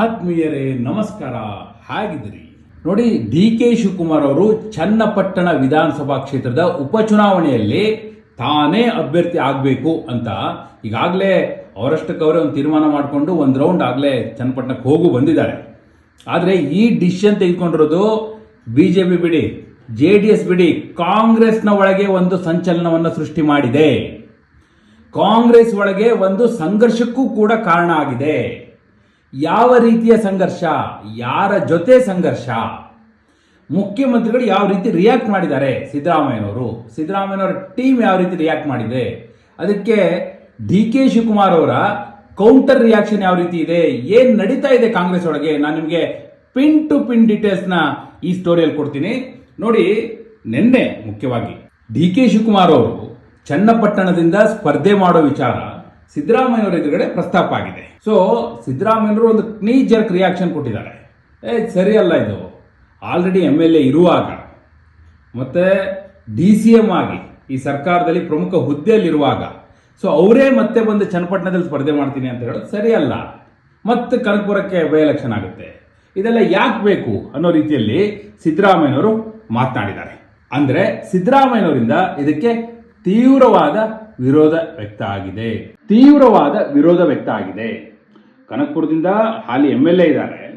ಆತ್ಮೀಯರೇ, ನಮಸ್ಕಾರ. ಹಾಗಿದ್ರಿ. ನೋಡಿ ಡಿ ಕೆ ಶಿವಕುಮಾರ್ ಅವರು ಚನ್ನಪಟ್ಟಣ ವಿಧಾನಸಭಾ ಕ್ಷೇತ್ರದ ಉಪಚುನಾವಣೆಯಲ್ಲಿ ತಾನೇ ಅಭ್ಯರ್ಥಿ ಆಗಬೇಕು ಅಂತ ಈಗಾಗಲೇ ಅವರಷ್ಟಕ್ಕೆ ಅವರೇ ಒಂದು ತೀರ್ಮಾನ ಮಾಡಿಕೊಂಡು ಒಂದು ರೌಂಡ್ ಆಗಲೇ ಚನ್ನಪಟ್ಟಣಕ್ಕೆ ಹೋಗು ಬಂದಿದ್ದಾರೆ. ಆದರೆ ಈ ಡಿಸಿಷನ್ ತೆಗೆದುಕೊಂಡಿರೋದು ಬಿ ಜೆ ಪಿ ಬಿಡಿ, ಜೆ ಡಿ ಎಸ್ ಬಿಡಿ, ಕಾಂಗ್ರೆಸ್ನ ಒಳಗೆ ಒಂದು ಸಂಚಲನವನ್ನು ಸೃಷ್ಟಿ ಮಾಡಿದೆ. ಕಾಂಗ್ರೆಸ್ ಒಳಗೆ ಒಂದು ಸಂಘರ್ಷಕ್ಕೂ ಕೂಡ ಕಾರಣ ಆಗಿದೆ. ಯಾವ ರೀತಿಯ ಸಂಘರ್ಷ? ಯಾರ ಜೊತೆ ಸಂಘರ್ಷ? ಮುಖ್ಯಮಂತ್ರಿಗಳು ಯಾವ ರೀತಿ ರಿಯಾಕ್ಟ್ ಮಾಡಿದ್ದಾರೆ? ಸಿದ್ದರಾಮಯ್ಯನವರು. ಸಿದ್ದರಾಮಯ್ಯನವರ ಟೀಮ್ ಯಾವ ರೀತಿ ರಿಯಾಕ್ಟ್ ಮಾಡಿದೆ? ಅದಕ್ಕೆ ಡಿ ಕೆ ಶಿವಕುಮಾರ್ ಅವರ ಕೌಂಟರ್ ರಿಯಾಕ್ಷನ್ ಯಾವ ರೀತಿ ಇದೆ? ಏನು ನಡೀತಾ ಇದೆ ಕಾಂಗ್ರೆಸ್ ಒಳಗೆ? ನಾನು ನಿಮಗೆ ಪಿನ್ ಟು ಪಿನ್ ಡೀಟೇಲ್ಸ್ನ ಈ ಸ್ಟೋರಿಯಲ್ಲಿ ಕೊಡ್ತೀನಿ. ನೋಡಿ, ನಿನ್ನೆ ಮುಖ್ಯವಾಗಿ ಡಿ ಕೆ ಶಿವಕುಮಾರ್ ಅವರು ಚನ್ನಪಟ್ಟಣದಿಂದ ಸ್ಪರ್ಧೆ ಮಾಡೋ ವಿಚಾರ ಸಿದ್ದರಾಮಯ್ಯವರ ಎದುರುಗಡೆ ಪ್ರಸ್ತಾಪ ಆಗಿದೆ. ಸೊ ಸಿದ್ದರಾಮಯ್ಯವರು ಒಂದು ಕ್ನೀ ರಿಯಾಕ್ಷನ್ ಕೊಟ್ಟಿದ್ದಾರೆ. ಏ, ಸರಿಯಲ್ಲ ಇದು. ಆಲ್ರೆಡಿ ಎಂ ಎಲ್ ಎ ಇರುವಾಗ, ಮತ್ತೆ ಡಿ ಸಿ ಎಂ ಆಗಿ, ಈ ಸರ್ಕಾರದಲ್ಲಿ ಪ್ರಮುಖ ಹುದ್ದೆಯಲ್ಲಿರುವಾಗ ಸೊ ಅವರೇ ಮತ್ತೆ ಬಂದು ಚನ್ನಪಟ್ಟಣದಲ್ಲಿ ಸ್ಪರ್ಧೆ ಮಾಡ್ತೀನಿ ಅಂತ ಹೇಳೋದು ಸರಿಯಲ್ಲ. ಮತ್ತೆ ಕನಕಪುರಕ್ಕೆ ಬೈ ಎಲೆಕ್ಷನ್ ಆಗುತ್ತೆ. ಇದೆಲ್ಲ ಯಾಕೆ ಬೇಕು ಅನ್ನೋ ರೀತಿಯಲ್ಲಿ ಸಿದ್ದರಾಮಯ್ಯನವರು ಮಾತನಾಡಿದ್ದಾರೆ. ಅಂದ್ರೆ ಸಿದ್ದರಾಮಯ್ಯನವರಿಂದ ಇದಕ್ಕೆ ತೀವ್ರವಾದ ವಿರೋಧ ವ್ಯಕ್ತ ಆಗಿದೆ. ತೀವ್ರವಾದ ವಿರೋಧ ವ್ಯಕ್ತ ಆಗಿದೆ. ಕನಕಪುರದಿಂದ ಹಾಲಿ ಎಂ ಎಲ್ ಎ ಇದ್ದಾರೆ,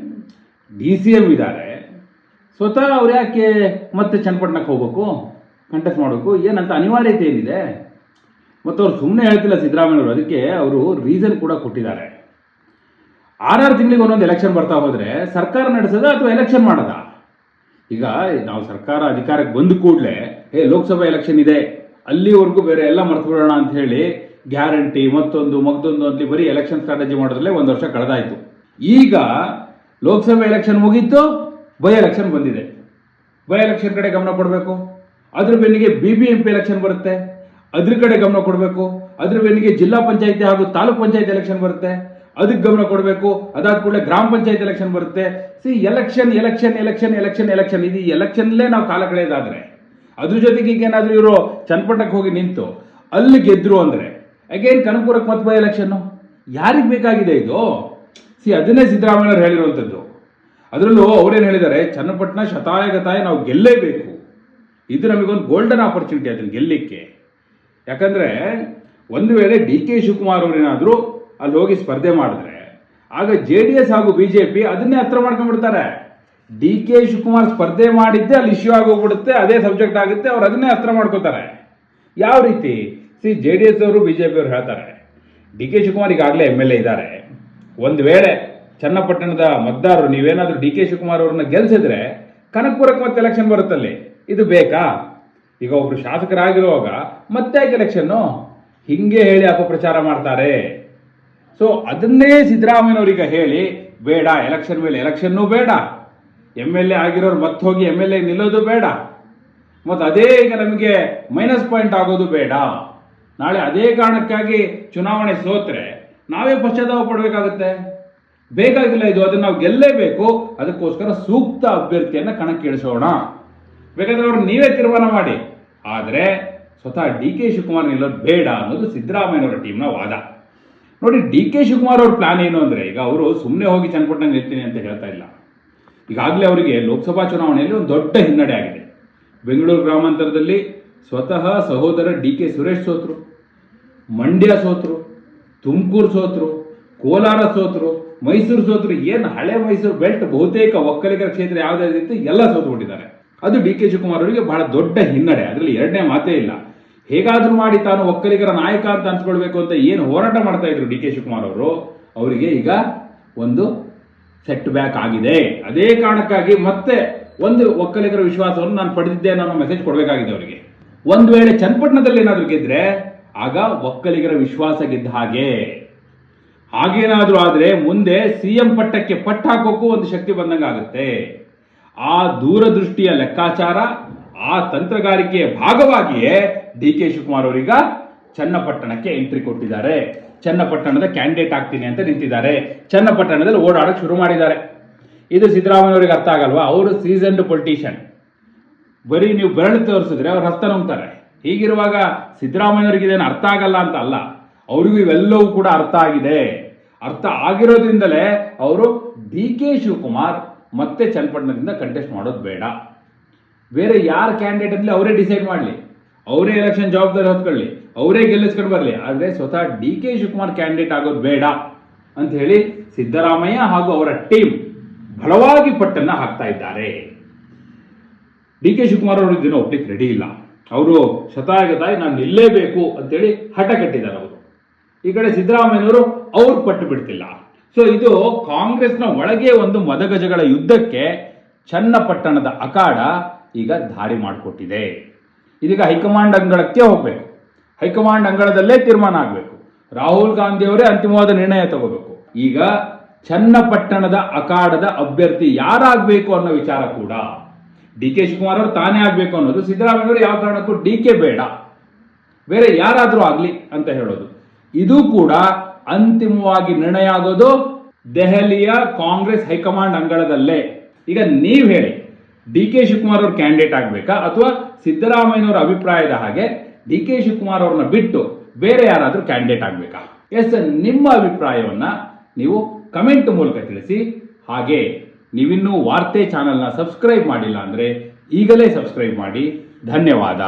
ಡಿ ಸಿ ಎಂ ಇದ್ದಾರೆ. ಸ್ವತಃ ಅವ್ರು ಯಾಕೆ ಮತ್ತೆ ಚನ್ನಪಟ್ಟಣಕ್ಕೆ ಹೋಗ್ಬೇಕು ಕಂಟೆಸ್ಟ್ ಮಾಡಬೇಕು? ಏನಂತ ಅನಿವಾರ್ಯತೆ ಏನಿದೆ? ಮತ್ತು ಅವ್ರು ಸುಮ್ಮನೆ ಹೇಳ್ತಿಲ್ಲ ಸಿದ್ದರಾಮಯ್ಯವರು ಅದಕ್ಕೆ ಅವರು ರೀಸನ್ ಕೂಡ ಕೊಟ್ಟಿದ್ದಾರೆ. ಆರಾರು ತಿಂಗಳಿಗೆ ಒಂದೊಂದು ಎಲೆಕ್ಷನ್ ಬರ್ತಾ ಹೋದರೆ ಸರ್ಕಾರ ನಡೆಸೋದಾ ಅಥವಾ ಎಲೆಕ್ಷನ್ ಮಾಡೋದಾ? ಈಗ ನಾವು ಸರ್ಕಾರ ಅಧಿಕಾರಕ್ಕೆ ಬಂದ ಕೂಡಲೇ, ಏ, ಲೋಕಸಭಾ ಎಲೆಕ್ಷನ್ ಇದೆ. ಅಲ್ಲಿವರೆಗೂ ಬೇರೆ ಎಲ್ಲ ಮರ್ತು ಬಿಡೋಣ ಅಂತ ಹೇಳಿ ಗ್ಯಾರಂಟಿ ಮತ್ತೊಂದು ಮಗ್ದೊಂದು ಅಂತ ಬರೀ ಎಲೆಕ್ಷನ್ ಸ್ಟ್ರಾಟಜಿ ಮಾಡೋದ್ರಲ್ಲೇ ಒಂದು ವರ್ಷ ಕಳೆದಾಯಿತು ಈಗ ಲೋಕಸಭೆ ಎಲೆಕ್ಷನ್ ಮುಗೀತು ಬೈ ಎಲೆಕ್ಷನ್ ಬಂದಿದೆ ಬೈ ಎಲೆಕ್ಷನ್ ಕಡೆ ಗಮನ ಕೊಡಬೇಕು ಅದ್ರ ಬೆನ್ನಿಗೆ B B M P election ಬರುತ್ತೆ ಅದ್ರ ಕಡೆ ಗಮನ ಕೊಡಬೇಕು ಅದ್ರ ಬೆನ್ನಿಗೆ ಜಿಲ್ಲಾ ಪಂಚಾಯತಿ ಹಾಗೂ ತಾಲೂಕ್ ಪಂಚಾಯತ್ ಎಲೆಕ್ಷನ್ ಬರುತ್ತೆ ಅದಕ್ಕೆ ಗಮನ ಕೊಡಬೇಕು ಅದಾದ ಕೂಡಲೇ ಗ್ರಾಮ ಪಂಚಾಯತ್ ಎಲೆಕ್ಷನ್ ಬರುತ್ತೆ C election election election election election ಇದು ಎಲೆಕ್ಷನ್ಲೇ ನಾವು ಕಾಲ ಕಳೆಯೋದಾದ್ರೆ ಅದ್ರ ಜೊತೆಗೆ ಈಗ ಏನಾದರೂ ಇವರು ಚನ್ನಪಟ್ಟಣಕ್ಕೆ ಹೋಗಿ ನಿಂತು ಅಲ್ಲಿ ಗೆದ್ರು ಅಂದ್ರೆ ಅಗೇನ್ ಕನಕಪುರಕ್ಕೆ ಮತ್ತೆ ಬೈ ಎಲೆಕ್ಷನ್ ಯಾರಿಗೆ ಬೇಕಾಗಿದೆ ಇದು? ಸಿ, ಅದನ್ನೇ ಸಿದ್ದರಾಮಯ್ಯವ್ರು ಹೇಳಿರುವಂಥದ್ದು ಅದರಲ್ಲೂ ಅವ್ರೇನು ಹೇಳಿದ್ದಾರೆ, ಚನ್ನಪಟ್ಟಣ ಶತಾಯಗತಾಯ ನಾವು ಗೆಲ್ಲೇಬೇಕು. ಇದು ನಮಗೊಂದು ಗೋಲ್ಡನ್ ಆಪರ್ಚುನಿಟಿ ಅದನ್ನು ಗೆಲ್ಲಿಕ್ಕೆ. ಯಾಕಂದರೆ, ಒಂದು ವೇಳೆ ಡಿ ಕೆ ಶಿವಕುಮಾರ್ ಅವರೇನಾದರೂ ಅಲ್ಲಿ ಹೋಗಿ ಸ್ಪರ್ಧೆ ಮಾಡಿದ್ರೆ, ಆಗ ಜೆ ಡಿ ಎಸ್ ಹಾಗೂ ಬಿ ಜೆ ಪಿ ಅದನ್ನೇ ಹತ್ರ ಮಾಡ್ಕೊಂಡ್ಬಿಡ್ತಾರೆ. ಡಿ ಕೆ ಶಿವಕುಮಾರ್ ಸ್ಪರ್ಧೆ ಮಾಡಿದ್ದೆ, ಅಲ್ಲಿ ಇಶ್ಯೂ ಆಗೋಗ್ಬಿಡುತ್ತೆ, ಅದೇ ಸಬ್ಜೆಕ್ಟ್ ಆಗುತ್ತೆ, ಅವ್ರು ಅದನ್ನೇ ಹತ್ರ ಮಾಡ್ಕೋತಾರೆ. ಯಾವ ರೀತಿ? ಸಿ, ಜೆ ಡಿ ಎಸ್ ಅವರು, ಬಿ ಜೆ ಹೇಳ್ತಾರೆ, ಡಿ ಕೆ ಶಿವಕುಮಾರ್ ಈಗಾಗಲೇ ಎಂ ಎಲ್ ಎ ಇದ್ದಾರೆ. ಒಂದು ವೇಳೆ ಚನ್ನಪಟ್ಟಣದ ಮತದಾರರು, ನೀವೇನಾದರೂ ಡಿ ಕೆ ಶಿವಕುಮಾರ್ ಅವ್ರನ್ನ ಗೆಲ್ಸಿದ್ರೆ, ಕನಕಪುರಕ್ಕೆ ಮತ್ತೆ ಎಲೆಕ್ಷನ್ ಬರುತ್ತಲ್ಲಿ, ಇದು ಬೇಕಾ? ಈಗ ಒಬ್ರು ಶಾಸಕರಾಗಿರುವಾಗ ಮತ್ತೆ ಯಾಕೆ ಎಲೆಕ್ಷನ್ನು ಹಿಂಗೆ ಹೇಳಿ ಅಪಪ್ರಚಾರ ಮಾಡ್ತಾರೆ. ಸೊ ಅದನ್ನೇ ಸಿದ್ದರಾಮಯ್ಯನವರೀಗ ಹೇಳಿ, ಬೇಡ ಎಲೆಕ್ಷನ್ ಮೇಲೆ ಎಲೆಕ್ಷನ್ನೂ ಬೇಡ. ಎಂ ಎಲ್ ಎ ಆಗಿರೋರು ಮತ್ತೆ ಹೋಗಿ ಎಂ ಎಲ್ ಎ ನಿಲ್ಲೋದು ಬೇಡ. ಮತ್ತು ಅದೇ ಈಗ ನಮಗೆ ಮೈನಸ್ ಪಾಯಿಂಟ್ ಆಗೋದು ಬೇಡ. ನಾಳೆ ಅದೇ ಕಾರಣಕ್ಕಾಗಿ ಚುನಾವಣೆ ಸೋತ್ರೆ ನಾವೇ ಪಶ್ಚಾತ್ತಾಪ ಪಡಬೇಕಾಗುತ್ತೆ? ಬೇಕಾಗಿಲ್ಲ ಇದು, ಅದನ್ನ ನಾವು ಗೆಲ್ಲೇಬೇಕು. ಅದಕ್ಕೋಸ್ಕರ ಸೂಕ್ತ ಅಭ್ಯರ್ಥಿಯನ್ನ ಕಣಕ್ಕಿಳಿಸೋಣ. ಬೇಕಾದ್ರೆ ಅವ್ರು ನೀವೇ ತೀರ್ಮಾನ ಮಾಡಿ. ಆದರೆ ಸ್ವತಃ ಡಿ ಕೆ ಶಿವಕುಮಾರ್ ನಿಲ್ಲೋದು ಬೇಡ ಅನ್ನೋದು ಸಿದ್ದರಾಮಯ್ಯನವರ ಟೀಮ್ನ ವಾದ. ನೋಡಿ, ಡಿ ಕೆ ಶಿವಕುಮಾರ್ ಅವ್ರ ಪ್ಲಾನ್ ಏನು ಅಂದ್ರೆ, ಈಗ ಅವರು ಸುಮ್ಮನೆ ಹೋಗಿ ಚನ್ನಪಟ್ಟಣ ನಿಲ್ತೀನಿ ಅಂತ ಹೇಳ್ತಾ ಇಲ್ಲ. ಈಗಾಗಲೇ ಅವರಿಗೆ ಲೋಕಸಭಾ ಚುನಾವಣೆಯಲ್ಲಿ ಒಂದು ದೊಡ್ಡ ಹಿನ್ನಡೆ ಆಗಿದೆ. ಬೆಂಗಳೂರು ಗ್ರಾಮಾಂತರದಲ್ಲಿ ಸ್ವತಃ ಸಹೋದರ ಡಿ ಕೆ ಸುರೇಶ್ ಸೋತರು, ಮಂಡ್ಯ ಸೋತರು, ತುಮಕೂರು ಸೋತರು, ಕೋಲಾರ ಸೋತರು, ಮೈಸೂರು ಸೋತರು, ಏನು ಹಳೆ ಮೈಸೂರು ಬೆಲ್ಟ್ ಬಹುತೇಕ ಒಕ್ಕಲಿಗರ ಕ್ಷೇತ್ರ ಯಾವುದಾದಿತ್ತು ಎಲ್ಲ ಸೋತುಬಿಟ್ಟಿದ್ದಾರೆ. ಅದು ಡಿ ಕೆ ಶಿವಕುಮಾರ್ ಅವರಿಗೆ ಬಹಳ ದೊಡ್ಡ ಹಿನ್ನಡೆ. ಅದರಲ್ಲಿ ಎರಡನೇ ಮಾತೇ ಇಲ್ಲ. ಹೇಗಾದರೂ ಮಾಡಿ ತಾನು ಒಕ್ಕಲಿಗರ ನಾಯಕ ಅಂತ ಅನ್ಸ್ಕೊಳ್ಬೇಕು ಅಂತ ಏನು ಹೋರಾಟ ಮಾಡ್ತಾ ಇದ್ರು ಡಿ ಕೆ ಶಿವಕುಮಾರ್ ಅವರು. ಅವರಿಗೆ ಈಗ ಒಂದು ಸೆಟ್ ಬ್ಯಾಕ್ ಆಗಿದೆ. ಅದೇ ಕಾರಣಕ್ಕಾಗಿ ಮತ್ತೆ ಒಂದು ಒಕ್ಕಲಿಗರ ವಿಶ್ವಾಸವನ್ನು ನಾನು ಪಡೆದಿದ್ದೆ ಅನ್ನೋ ಮೆಸೇಜ್ ಕೊಡಬೇಕಾಗಿದೆ ಅವರಿಗೆ. ಒಂದು ವೇಳೆ ಚನ್ನಪಟ್ಟಣದಲ್ಲಿ ಏನಾದರೂ ಗೆದ್ರೆ, ಆಗ ಒಕ್ಕಲಿಗರ ವಿಶ್ವಾಸ ಗೆದ್ದ ಹಾಗೆ. ಹಾಗೇನಾದರೂ ಆದರೆ ಮುಂದೆ ಸಿಎಂ ಪಟ್ಟಕ್ಕೆ ಪಟ್ಟ ಹಾಕೋಕ್ಕೂ ಒಂದು ಶಕ್ತಿ ಬಂದಂಗೆ ಆಗುತ್ತೆ. ಆ ದೂರದೃಷ್ಟಿಯ ಲೆಕ್ಕಾಚಾರ, ಆ ತಂತ್ರಗಾರಿಕೆಯ ಭಾಗವಾಗಿಯೇ ಡಿ ಕೆ ಶಿವಕುಮಾರ್ ಅವರೀಗ ಚನ್ನಪಟ್ಟಣಕ್ಕೆ ಎಂಟ್ರಿ ಕೊಟ್ಟಿದ್ದಾರೆ. ಚನ್ನಪಟ್ಟಣದ ಕ್ಯಾಂಡಿಡೇಟ್ ಆಗ್ತೀನಿ ಅಂತ ನಿಂತಿದ್ದಾರೆ. ಚನ್ನಪಟ್ಟಣದಲ್ಲಿ ಓಡಾಡಕ್ಕೆ ಶುರು ಮಾಡಿದ್ದಾರೆ. ಇದು ಸಿದ್ದರಾಮಯ್ಯ ಅವರಿಗೆ ಅರ್ಥ ಆಗಲ್ವಾ? ಅವರು ಸೀಸನ್ಡ್ ಪೊಲಿಟಿಷಿಯನ್. ಬರೀ ನೀವು ಬೆರಳು ತೋರಿಸಿದ್ರೆ ಅವ್ರು ಹಸ್ತ ನಂಬ್ತಾರೆ ಹೀಗಿರುವಾಗ ಸಿದ್ದರಾಮಯ್ಯವ್ರಿಗೆ ಇದೇನು ಅರ್ಥ ಆಗಲ್ಲ ಅಂತ ಅಲ್ಲ. ಅವ್ರಿಗೂ ಇವೆಲ್ಲವೂ ಕೂಡ ಅರ್ಥ ಆಗಿದೆ. ಅರ್ಥ ಆಗಿರೋದ್ರಿಂದಲೇ ಅವರು ಡಿ ಕೆ ಶಿವಕುಮಾರ್ ಮತ್ತೆ ಚನ್ನಪಟ್ಟಣದಿಂದ ಕಂಟೆಸ್ಟ್ ಮಾಡೋದು ಬೇಡ. ಬೇರೆ ಯಾರ ಕ್ಯಾಂಡಿಡೇಟ್ ಅಲ್ಲಿ ಅವರೇ ಡಿಸೈಡ್ ಮಾಡಲಿ? ಅವರೇ ಎಲೆಕ್ಷನ್ ಜವಾಬ್ದಾರಿ ಹೊತ್ಕೊಳ್ಳಿ. ಅವರೇ ಗೆಲ್ಲಿಸ್ಕೊಂಡು ಬರಲಿ. ಆದರೆ ಸ್ವತಃ ಡಿ ಕೆ ಶಿವಕುಮಾರ್ ಕ್ಯಾಂಡಿಡೇಟ್ ಆಗೋದು ಬೇಡ ಅಂತ ಹೇಳಿ ಸಿದ್ದರಾಮಯ್ಯ ಹಾಗೂ ಅವರ ಟೀಮ್ ಬಲವಾಗಿ ಪಟ್ಟನ್ನು ಹಾಕ್ತಾ ಇದ್ದಾರೆ. ಡಿ ಕೆ ಶಿವಕುಮಾರ್ ಅವರು ಇದನ್ನು ಒಪ್ಲಿಕ್ಕೆ ರೆಡಿ ಇಲ್ಲ. ಅವರು ಶತಾಯಗತಾಯಿ ನಾನು ನಿಲ್ಲೇಬೇಕು ಅಂತೇಳಿ ಹಠ ಕಟ್ಟಿದ್ದಾರೆ ಅವರು. ಈ ಕಡೆ ಸಿದ್ದರಾಮಯ್ಯನವರು ಅವ್ರು ಪಟ್ಟು ಬಿಡ್ತಿಲ್ಲ. ಸೊ ಇದು ಕಾಂಗ್ರೆಸ್ನ ಒಳಗೆ ಒಂದು ಮದಗಜಗಳ ಯುದ್ಧಕ್ಕೆ ಚನ್ನಪಟ್ಟಣದ ಅಖಾಡ ಈಗ ದಾರಿ ಮಾಡಿಕೊಟ್ಟಿದೆ. ಇದೀಗ ಹೈಕಮಾಂಡ್ ಅಂಗಳಕ್ಕೆ ಹೋಗಬೇಕು. ಹೈಕಮಾಂಡ್ ಅಂಗಳದಲ್ಲೇ ತೀರ್ಮಾನ ಆಗಬೇಕು. ರಾಹುಲ್ ಗಾಂಧಿ ಅವರೇ ಅಂತಿಮವಾದ ನಿರ್ಣಯ ತಗೋಬೇಕು. ಈಗ ಚನ್ನಪಟ್ಟಣದ ಅಖಾಡದ ಅಭ್ಯರ್ಥಿ ಯಾರಾಗಬೇಕು ಅನ್ನೋ ವಿಚಾರ ಕೂಡ ಡಿ ಕೆ ಶಿವಕುಮಾರ್ ಅವರು ತಾನೇ ಆಗಬೇಕು ಅನ್ನೋದು ಸಿದ್ದರಾಮಯ್ಯ ಅವರು ಯಾವ ಕಾರಣಕ್ಕೂ ಡಿ ಕೆ ಬೇಡ. ಬೇರೆ ಯಾರಾದರೂ ಆಗಲಿ ಅಂತ ಹೇಳೋದು. ಇದು ಕೂಡ ಅಂತಿಮವಾಗಿ ನಿರ್ಣಯ ಆಗೋದು ದೆಹಲಿಯ ಕಾಂಗ್ರೆಸ್ ಹೈಕಮಾಂಡ್ ಅಂಗಳದಲ್ಲೇ. ಈಗ ನೀವು ಹೇಳಿ, ಡಿ ಕೆ ಶಿವಕುಮಾರ್ ಅವರು ಕ್ಯಾಂಡಿಡೇಟ್ ಆಗಬೇಕಾ ಅಥವಾ ಸಿದ್ದರಾಮಯ್ಯನವರ ಅಭಿಪ್ರಾಯದ ಹಾಗೆ ಡಿ ಕೆ ಶಿವಕುಮಾರ್ ಅವ್ರನ್ನ ಬಿಟ್ಟು ಬೇರೆ ಯಾರಾದರೂ ಕ್ಯಾಂಡಿಡೇಟ್ ಆಗಬೇಕಾ? ಎಸ್ ನಿಮ್ಮ ಅಭಿಪ್ರಾಯವನ್ನು ನೀವು ಕಮೆಂಟ್ ಮೂಲಕ ತಿಳಿಸಿ. ಹಾಗೆ ನೀವಿನ್ನೂ ವಾರ್ತೆ ಚಾನಲ್ನ ಸಬ್ಸ್ಕ್ರೈಬ್ ಮಾಡಿಲ್ಲ ಅಂದರೆ ಈಗಲೇ ಸಬ್ಸ್ಕ್ರೈಬ್ ಮಾಡಿ. ಧನ್ಯವಾದ.